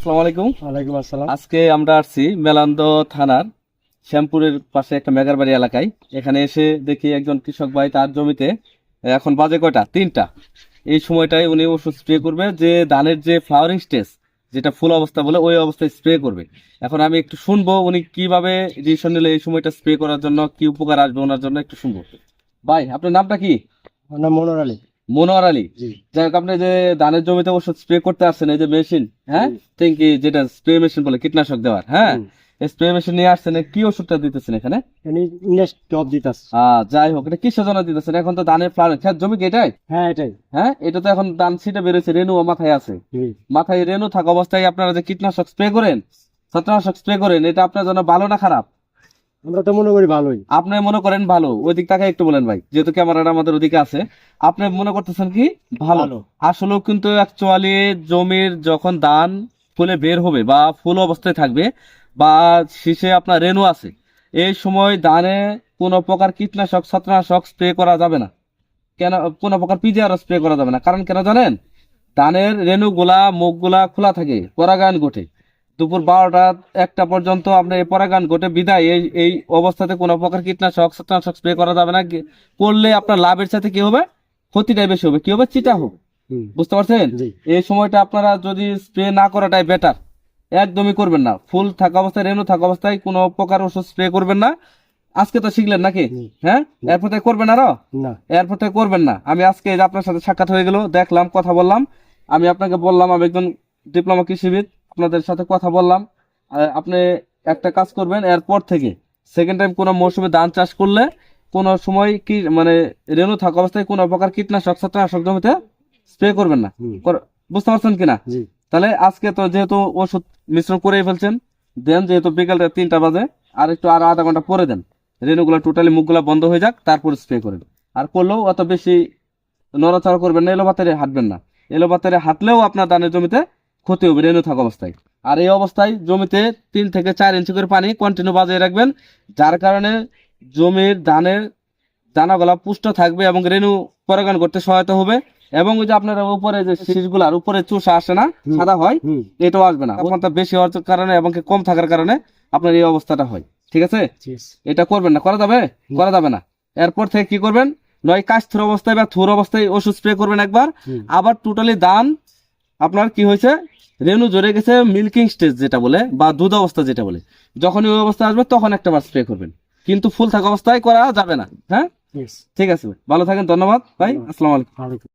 আসসালামু আলাইকুম। ওয়ালাইকুম আসসালাম। আজকে আমরা আসছি মেলান্দ থানার শ্যামপুরের পাশে একটা মেগারবাড়ি এলাকায়। এখানে এসে দেখি একজন কৃষক ভাই তার জমিতে এখন বাজে কয়টা? তিনটা। এই সময়টায় উনি ওষুধ স্প্রে করবে যে ধানের যে ফ্লাওয়ারিং স্টেজ যেটা ফুল অবস্থা বলে ওই অবস্থায় স্প্রে করবে। এখন আমি একটু শুনব উনি কীভাবে ডিসিশন নিলে এই সময়টা স্প্রে করার জন্য কি উপকার আসবে ওনার জন্য একটু শুনব। ভাই আপনার নামটা কি? আমার নাম মনোর আলী। মনোয়ার আলী। যাই হোক আপনি যে ধানের জমিতে ওষুধ স্প্রে করতে আসছেন এই যে মেশিন হ্যাঁ? ট্যাঙ্কি যেটা স্প্রে মেশিন বলে কীটনাশক দেওয়ার হ্যাঁ? স্প্রে মেশিন নিয়ে আসছেন কি ওষুধটা দিতেছেন এখানে? টপ যাই হোক এটা কিসের জন্য দিতেছেন? এখন তো ধানের ফ্লাওয়ার খেত জমি কি এটাই? হ্যাঁ এটাই। হ্যাঁ? এটা তো এখন ধান ছিটে বেরোচ্ছে রেনু মাথায় আছে। মাথায় রেনু থাকা অবস্থায় আপনারা যে কীটনাশক স্প্রে করেন ছত্রাকনাশক স্প্রে করেন এটা আপনার জন্য ভালো না খারাপ? আমরা তো মনে করি ভালোই। আপনি মনে করেন ভালো ওই দিক তাকে একটু বলেন ভাই যেহেতু ক্যামেরাটা আমাদের ওদিকে আছে আপনি মনে করতেছেন কি? ভালো। আসলেও কিন্তু অ্যাকচুয়ালি জমির যখন ধান ফুলে বের হবে বা ফুল অবস্থায় থাকবে বা শীষে আপনার রেনু আছে এই সময় ধানে কোনো প্রকার কীটনাশক ছত্রাকনাশক স্প্রে করা যাবে না। কেন কোনো প্রকার পিজিআরও স্প্রে করা যাবে না। কারণ কেন জানেন? ধানের রেণুগুলা মুখগুলা খোলা থাকে পরাগায়ন ঘটে। দুপুর বারোটা একটা পর্যন্ত আপনার এই পরাগায়ন ঘটে বিদায়। এই এই অবস্থাতে কোনো প্রকার কীটনাশক ছত্রাকনাশক স্প্রে করা যাবে না। করলে আপনার লাভের সাথে কি হবে? ক্ষতিটাই বেশি হবে। কি হবে? চিটা হবে। বুঝতে পারছেন? এই সময়টা আপনারা যদি স্প্রে না করাটাই বেটার একদমই করবেন না। ফুল থাকা অবস্থায় রেনু থাকা অবস্থায় কোনো প্রকার ওষুধ স্প্রে করবেন না। আজকে তো শিখলেন নাকি? হ্যাঁ? এরপর থেকে করবেন আরও? না। এরপর থেকে করবেন না। আমি আজকে আপনার সাথে সাক্ষাৎ হয়ে গেল দেখলাম কথা বললাম। আমি আপনাকে বললাম আমি একজন ডিপ্লোমা কৃষিবিদ। আপনাদের সাথে কথা বললাম। আপনি একটা কাজ করবেন এরপর থেকে সেকেন্ড টাইম কোনো মৌসুমে ধান চাষ করলে কোনো সময় কি মানে রেণু থাকা অবস্থায় কোনো প্রকার কীটনাশক ছত্রাকনাশক জমিতে স্প্রে করবেন না। বুঝতে পারছেন কিনা? তাহলে আজকে তো যেহেতু ওষুধ মিশ্রণ করেই ফেলছেন দেন যেহেতু বিকালটা তিনটা বাজে আর একটু আরও আধা ঘণ্টা পরে দেন। রেণুগুলো টোটালি মুখগুলো বন্ধ হয়ে যাক তারপর স্প্রে করেন আর করলেও অত বেশি নড়াচড়া করবেন না এলো বাতারে হাঁটবেন না। এলো বাতারে হাঁটলেও আপনার ধানের জমিতে ক্ষতি হবে রেণু থাকা অবস্থায়। আর এই অবস্থায় জমিতে তিন থেকে চার ইঞ্চি করে পানি কন্টিনিউ বাজিয়ে রাখবেন যার কারণে জমির ধানের দানাগুলা পুষ্ট থাকবে এবং রেণু পরাগায়ন করতে সহায়তা হবে। এবং ওই যে আপনার উপরে যে শীষগুলার উপরে চুষা আসে না সাদা হয় এটাও আসবে না। তাপমাত্রা বেশি হওয়ার কারণে এবং কম থাকার কারণে আপনার এই অবস্থাটা হয়। ঠিক আছে? এটা করবেন না করা যাবে? করা যাবে না। এরপর থেকে কি করবেন? নয় কাশ থুর অবস্থায় বা থুর অবস্থায় ওষুধ স্প্রে করবেন একবার। আবার টোটালি দান আপনার কি হয়েছে? রেণু জড়ে গেছে মিল্কিং স্টেজ যেটা বলে বা দুধ অবস্থা যেটা বলে। যখন ওই অবস্থা আসবে তখন একটা বার স্প্রে করবেন। কিন্তু ফুল থাকা অবস্থায় করা যাবে না হ্যাঁ? ঠিক আছে ভালো থাকেন ধন্যবাদ ভাই আসসালামু আলাইকুম।